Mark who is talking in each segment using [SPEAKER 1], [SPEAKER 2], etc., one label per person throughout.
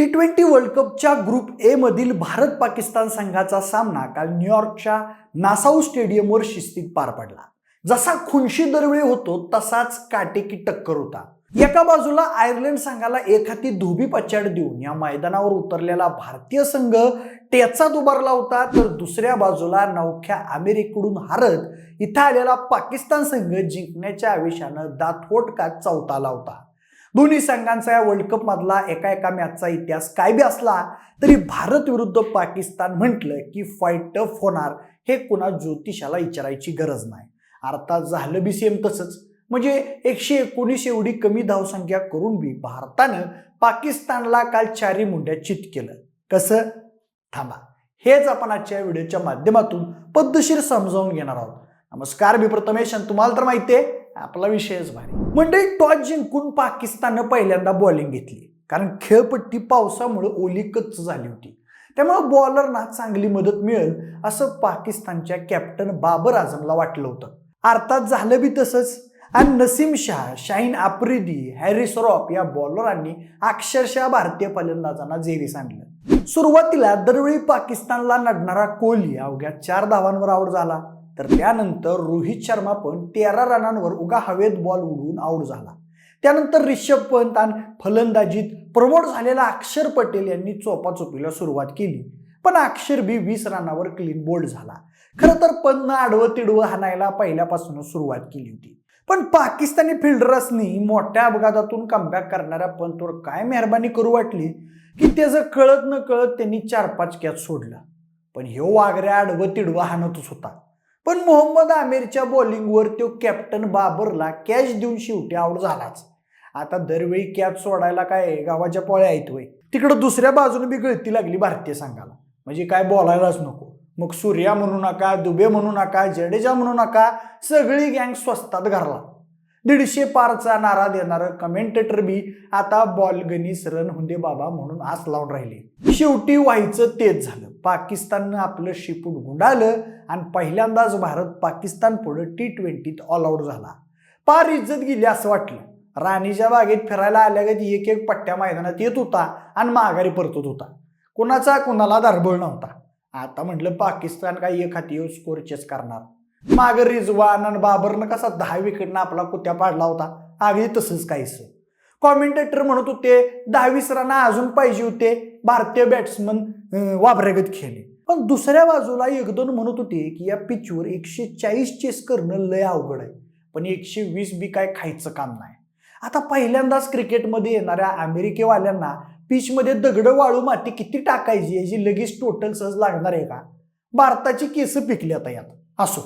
[SPEAKER 1] T twenty world कपच्या group A मधील भारत पाकिस्तान संघाचा सामना काल न्यूयॉर्कच्या नासाऊ स्टेडियमवर शिस्तीत पार पडला. जसा खुनशी दरवेळी होतो तसाच काटेकी टक्कर होता. एका बाजूला आयर्लंड संघाला एक हाती धोबी पछाड देऊन या मैदानावर उतरलेला भारतीय संघ टेचात उभारला होता तर दुसऱ्या बाजूला नवख्या अमेरिकेकडून हारत इथं आलेला पाकिस्तान संघ जिंकण्याच्या आवेशानं दातवोटकात चौथाला होता. दोन्ही संघांचा या वर्ल्ड कप मधला एका एका मॅचचा इतिहास काय बी असला तरी भारत विरुद्ध पाकिस्तान म्हटलं की फाईट टफ होणार हे कुणा ज्योतिषाला विचारायची गरज नाही. अर्थात झालं बी सेम तसंच. म्हणजे एकशे एकोणीस एवढी कमी धावसंख्या करून बी भारतानं पाकिस्तानला काल चारी मुंड्या चित केलं. कसं? थांबा. हेच आपण आजच्या व्हिडिओच्या माध्यमातून पद्धतशीर समजावून घेणार आहोत. नमस्कार मी प्रथमेश आणि तुम्हाला तर माहिती आहे आपला विषयच भारी. म्हणजे टॉस जिंकून पाकिस्ताननं पहिल्यांदा बॉलिंग घेतली. कारण खेळपट्टी पावसामुळे ओली कच्च झाली होती. त्यामुळे बॉलरना चांगली मदत मिळेल असं पाकिस्तानच्या कॅप्टन बाबर आझमला वाटलं होतं. अर्थात झालं बी तसंच. आणि नसीम शाह शाहीन आफ्रिदी हॅरिस रॉप या बॉलरांनी अक्षरशः भारतीय फलंदाजांना जेरीस आणलं सुरुवातीला दरवेळी पाकिस्तानला नडणारा कोहली अवघ्या चार धावांवर आउट झाला. तर त्यानंतर रोहित शर्मा पण तेरा रनांवर उगा हवेत बॉल उडवून आऊट झाला. त्यानंतर रिषभ पंत आणि फलंदाजीत प्रमोट झालेला अक्षर पटेल यांनी चोपाचोपीला सुरुवात केली. पण अक्षर बी वीस रनावर क्लीन बोल्ड झाला. खरं तर पंतनं आडवं तिडवं हाणायला पहिल्यापासूनच सुरुवात केली होती. पण पाकिस्तानी फिल्डरसनी मोठ्या अपघातातून कमबॅक करणाऱ्या पंतवर काय मेहरबानी करू वाटली? की त्याचं कळत न कळत त्यांनी चार पाच कॅच सोडलं. पण ह्यो वागऱ्या आडवं तिडवं हाणतच होता. पण मोहम्मद आमिरच्या बॉलिंगवर तो कॅप्टन बाबरला कॅच देऊन शेवटी आऊट झालाच. आता दरवेळी कॅच सोडायला काय गावाच्या पोळ्या आहेत वय तिकडं दुसऱ्या बाजूने बी गळती लागली भारतीय संघाला. म्हणजे काय बोलायलाच नको. मग सूर्या म्हणू नका दुबे म्हणू नका जडेजा म्हणू नका सगळी गँग स्वस्तात घरला दीडशे पारचा नारा देणारं कमेंटेटर बी आता बॉल गणीस रन हुंदे बाबा म्हणून आस लावून राहिले. शेवटी व्हायचं तेच झालं. पाकिस्ताननं आपलं शिपूट गुंडाळलं आणि पहिल्यांदाच भारत पाकिस्तान पुढे टी ट्वेंटीत ऑल आऊट झाला. पार इज्जत गेली असं वाटलं. राणीच्या बागेत फिरायला आल्यागत एक एक पट्ट्या मैदानात येत होता आणि माघारी परतत होता. कुणाचा कुणाला दरबळ नव्हता. आता म्हटलं पाकिस्तान काय एक हाती स्कोर चेस करणार. माग रिजवान आणि बाबरनं कसा दहा विकेटनं आपला कुत्या पाडला होता. अगदी तसंच काहीच कॉमेंटेटर म्हणत होते दहावीस रना अजून पाहिजे होते भारतीय बॅट्समन वाबरेगत खेळले पण दुसऱ्या बाजूला एक दोन म्हणत होते की या पिचवर एकशे चाळीस चेस करणं लय अवघड आहे. पण एकशे वीस बी काय खायचं काम नाही. आता पहिल्यांदाच क्रिकेटमध्ये येणाऱ्या अमेरिकेवाल्यांना पिचमध्ये दगडं वाळू माती किती टाकायची याची लगेच टोटल सहज लागणार आहे का? भारताची केस पिकली आता यात. असो.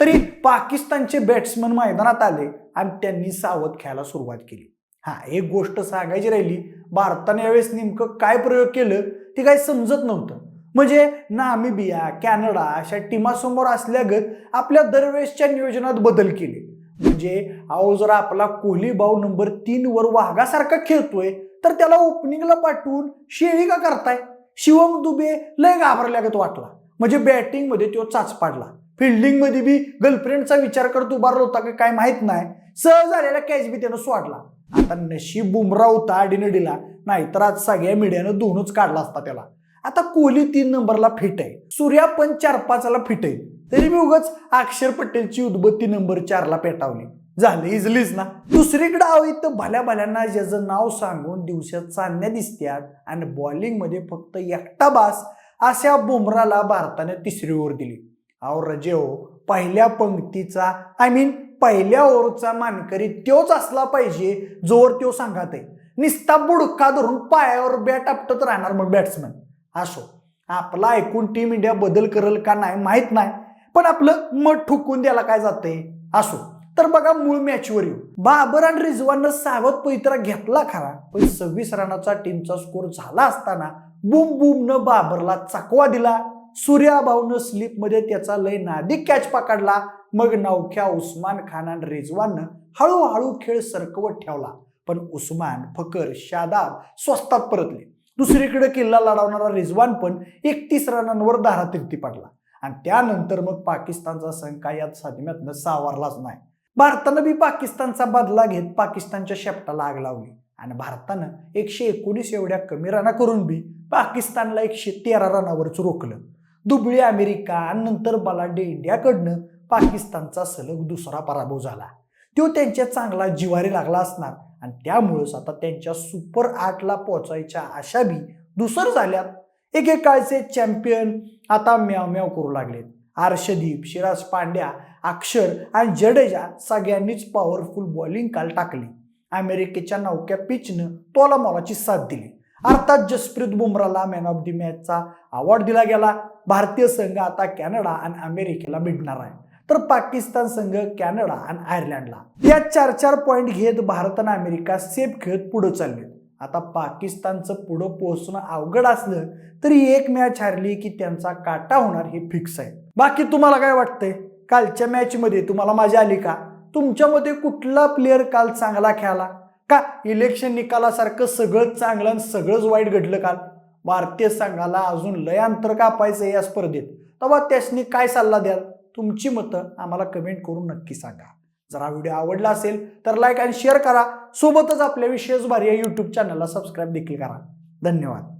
[SPEAKER 1] तरी पाकिस्तानचे बॅट्समन मैदानात आले आणि त्यांनी सावध खेळायला सुरुवात केली. हा एक गोष्ट सांगायची राहिली भारताने यावेळेस नेमकं काय प्रयोग केलं ते काही समजत नव्हतं. म्हणजे नामिबिया कॅनडा अशा टीमासमोर असल्यागत आपल्या दरवेळेसच्या नियोजनात बदल केले. म्हणजे अहो जर आपला कोहली भाऊ नंबर तीन वर वाघासारखा खेळतोय तर त्याला ओपनिंगला पाठवून शेळी का करताय? शिवम दुबे लय घाबरल्यागत वाटला. म्हणजे बॅटिंगमध्ये तो चाच पाडला. फिल्डिंगमध्ये बी गर्लफ्रेंडचा विचार करत उभारला होता का काय माहीत नाही. सहज आलेला कॅच बी त्यानं सोडला. आता नशीब बुमरा होता डिनडीला नाही तर आज सगळ्या मीडियानं दोनच काढला असता त्याला. आता कोहली तीन नंबरला फिट आहे. सूर्या पण चार पाचाला फिट आहे. तरी मी उगाच अक्षर पटेलची उद्बत्ती नंबर चारला पेटावली. झालं इजलीच ना. दुसरीकडे आहो भल्या भल्यांना ज्याचं नाव सांगून दिवसात चांदण्या दिसत्यात आणि बॉलिंगमध्ये फक्त एकटा बास अशा बुमराला भारताने तिसरी ओव्हर दिली. अहो रजे हो पहिल्या पंक्तीचा आय मीन पहिल्या ओव्हरचा मानकरी त्योच असला पाहिजे जोर त्यो सांगत आहे. निस्ता बुडका धरून पायावर बॅट आपटत राहणार मग बॅट्समन असो आपला ऐकून टीम इंडिया बदल करेल का नाही माहीत नाही पण आपलं मत ठुकून द्यायला काय जातंय? असो तर बघा मूळ मॅचवर येऊ. बाबर आणि रिजवाननं सावध पैत्रा घेतला खरा पण सव्वीस रनाचा टीमचा स्कोर झाला असताना बुम बुमनं बाबरला चकवा दिला. सूर्याभाऊनं स्लिपमध्ये त्याचा लय नादिक कॅच पकडला. मग नवख्या उस्मान खान आणि रिजवाननं हळूहळू खेळ सरकवत ठेवला. पण उस्मान फकर शादाब स्वस्तात परतले. दुसरीकडे किल्ला लढवणारा रिजवान पण एकतीस रनांवर धारा तिरती पडला. आणि त्यानंतर मग पाकिस्तानचा संघ काय यात साधम्यातनं सावरलाच नाही. भारतानं बी पाकिस्तानचा बदला घेत पाकिस्तानच्या शेपटाला आग लावली. आणि भारतानं एकशे एकोणीस एवढ्या कमी रना करून बी पाकिस्तानला एकशे तेरा रनावरच रोखलं. दुबळी अमेरिका नंतर बलाढ्य इंडियाकडनं पाकिस्तानचा सलग दुसरा पराभव झाला. तो त्यांच्या चांगला जिवारी लागला असणार आणि त्यामुळंच आता त्यांच्या सुपर आठला पोचायच्या आशा बी दुसर झाल्यात एकेकाळचे चॅम्पियन आता म्याव म्याव करू लागलेत. आर्षदीप शिराज पांड्या अक्षर आणि जडेजा सगळ्यांनीच पॉवरफुल बॉलिंग काल टाकली. अमेरिकेच्या नौक्या पिचनं तोला मोलाची साथ दिली. अर्थात जसप्रीत बुमराला मॅन ऑफ द मॅचचा अवॉर्ड दिला गेला. भारतीय संघ आता कॅनडा आणि अमेरिकेला भिडणार आहे. तर पाकिस्तान संघ कॅनडा आणि आयर्लंडला. या चार चार पॉईंट घेत भारत आणि अमेरिका सेफ खेळत पुढे चालले आता पाकिस्तानचं पुढं पोहोचणं अवघड असलं तरी एक मॅच हारली की त्यांचा काटा होणार हे फिक्स आहे. बाकी तुम्हाला काय वाटतंय? कालच्या मॅचमध्ये तुम्हाला मजा आली का? तुमच्यामध्ये कुठला प्लेअर काल चांगला खेळाला? का इलेक्शन निकालासारखं सगळंच चांगलं आणि सगळंच वाईट घडलं काल? भारतीय संघाला अजून लय अंतर कापायचं या स्पर्धेत. तेव्हा त्यासनी काय सल्ला द्याल? तुमची मतं आम्हाला कमेंट करून नक्की सांगा. जर हा व्हिडिओ आवडला असेल तर लाईक आणि शेअर करा. सोबतच आपल्या विशेष भारी या यूट्यूब चॅनलला सबस्क्राईब देखील करा. धन्यवाद.